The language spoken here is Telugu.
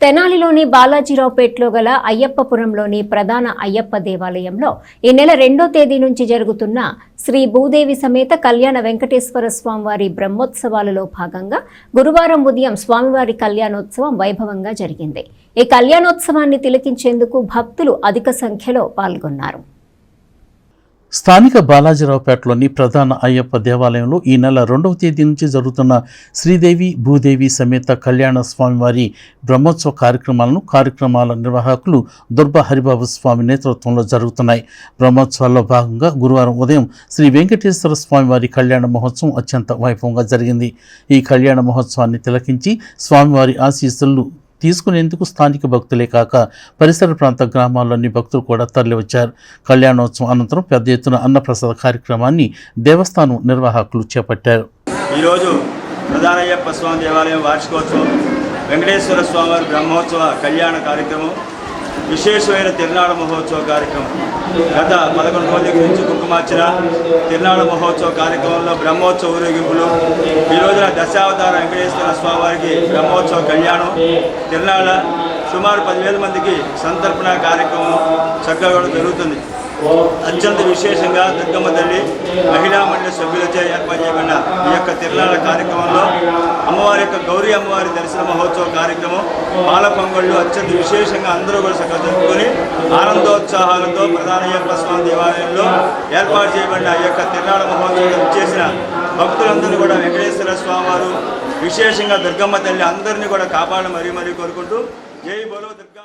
తెనాలిలోని బాలాజీరావుపేటలో గల అయ్యప్పపురంలోని ప్రధాన అయ్యప్ప దేవాలయంలో ఈ నెల రెండో తేదీ నుంచి జరుగుతున్న శ్రీ భూదేవి సమేత కళ్యాణ వెంకటేశ్వర స్వామివారి బ్రహ్మోత్సవాలలో భాగంగా గురువారం ఉదయం స్వామివారి కళ్యాణోత్సవం వైభవంగా జరిగింది. ఈ కళ్యాణోత్సవాన్ని తిలకించేందుకు భక్తులు అధిక సంఖ్యలో పాల్గొన్నారు. స్థానిక బాలాజీరావుపేటలోని ప్రధాన అయ్యప్ప దేవాలయంలో ఈ నెల రెండవ తేదీ నుంచి జరుగుతున్న శ్రీదేవి భూదేవి సమేత కళ్యాణ స్వామివారి బ్రహ్మోత్సవ కార్యక్రమాలను కార్యక్రమాల నిర్వాహకులు దుర్బ హరిబాబు స్వామి నేతృత్వంలో జరుగుతున్నాయి. బ్రహ్మోత్సవాల్లో భాగంగా గురువారం ఉదయం శ్రీ వెంకటేశ్వర స్వామివారి కళ్యాణ మహోత్సవం అత్యంత వైభవంగా జరిగింది. ఈ కళ్యాణ మహోత్సవాన్ని తిలకించి స్వామివారి ఆశీస్సులు తీసుకునేందుకు స్థానిక భక్తులే కాక పరిసర ప్రాంత గ్రామాల్లోని భక్తులు కూడా తరలివచ్చారు. కళ్యాణోత్సవం అనంతరం పెద్ద ఎత్తున అన్నప్రసాద కార్యక్రమాన్ని దేవస్థానం నిర్వాహకులు చేపట్టారు. ఈరోజు ప్రధానయ్యప్ప స్వామి దేవాలయం వార్షికోత్సవం వెంకటేశ్వర స్వామివారి బ్రహ్మోత్సవ కళ్యాణ కార్యక్రమం విశేషమైన తిరునాళ మహోత్సవ కార్యక్రమం. గత పదకొండు రోజుల నుంచి కుంకుమార్చన తిరునాళ మహోత్సవ కార్యక్రమంలో బ్రహ్మోత్సవ ఊరేగింపులు ఈ రోజున దశావతార వెంకటేశ్వర స్వామివారికి బ్రహ్మోత్సవ కళ్యాణం తిరునాళ సుమారు పదివేల మందికి సంతర్పణ కార్యక్రమం చక్కగా జరుగుతుంది. అత్యంత విశేషంగా దుర్గమ్మ తల్లి మహిళా మండలి సభ్యులచే ఏర్పాటు చేయబడిన ఈ యొక్క తిరునాళ్ళ కార్యక్రమంలో అమ్మవారి యొక్క గౌరీ అమ్మవారి దర్శన మహోత్సవ కార్యక్రమం పాల పొంగళ్ళు అత్యంత విశేషంగా అందరూ కూడా జరుపుకొని ఆనందోత్సాహాలతో ప్రధాన అయ్యప్ప స్వామి దేవాలయంలో ఏర్పాటు చేయబడిన ఈ యొక్క తిరునాళ్ళ మహోత్సవం చేసిన భక్తులందరినీ కూడా వెంకటేశ్వర స్వామి వారు విశేషంగా దుర్గమ్మ తల్లి అందరినీ కూడా కాపాడని మరీ మరీ కోరుకుంటూ జై బోలో దుర్గా